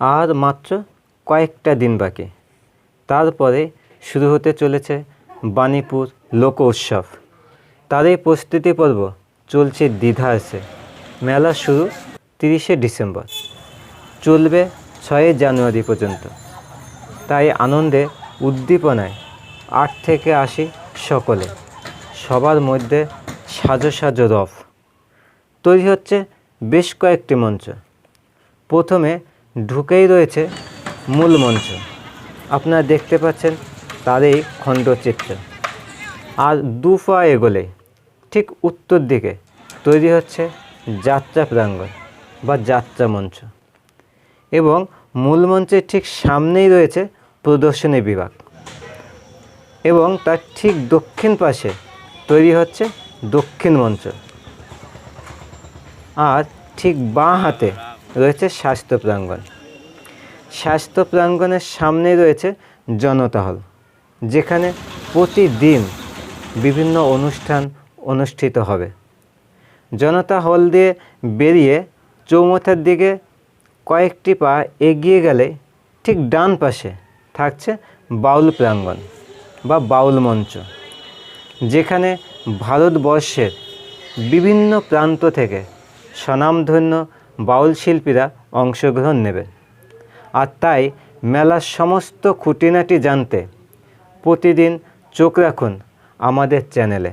আর মাত্র কয়েকটা দিন বাকি। তারপরে শুরু হতে চলেছে বাণীপুর লোক উৎসব। তারই প্রস্তুতি পর্ব চলছে দ্বিধা এসে মেলা শুরু তিরিশে ডিসেম্বর। চলবে ছয়ই জানুয়ারি পর্যন্ত। তাই আনন্দে উদ্দীপনায় আট থেকে আসি সকলে সবার মধ্যে সাজো সাজো রফ তৈরি হচ্ছে বেশ কয়েকটি মঞ্চ। প্রথমে ঢুকেই রয়েছে মূল মঞ্চ। আপনারা দেখতে পাচ্ছেন তারই খণ্ডচিত্র। আর দু পা এগোলে ঠিক উত্তর দিকে তৈরি হচ্ছে যাত্রা প্রাঙ্গণ বা যাত্রা মঞ্চ। এবং মূল মঞ্চের ঠিক সামনেই রয়েছে প্রদর্শনী বিভাগ। এবং তার ঠিক দক্ষিণ পাশে তৈরি হচ্ছে দক্ষিণ মঞ্চ। আর ঠিক বাঁ হাতে রয়েছে স্বাস্থ্য প্রাঙ্গণ। স্বাস্থ্য প্রাঙ্গণের সামনে রয়েছে জনতা হল, যেখানে প্রতিদিন বিভিন্ন অনুষ্ঠান অনুষ্ঠিত হবে। জনতা হল দিয়ে বেরিয়ে চৌমাথার দিকে কয়েকটি পা এগিয়ে গেলে ঠিক ডান পাশে থাকছে বাউল প্রাঙ্গণ বা বাউল মঞ্চ, যেখানে ভারতবর্ষের বিভিন্ন প্রান্ত থেকে স্বনামধন্য বাউল শিল্পীরা অংশগ্রহণ নেবে। আর তাই মেলার সমস্ত খুঁটিনাটি জানতে প্রতিদিন চোখ রাখুন আমাদের চ্যানেলে।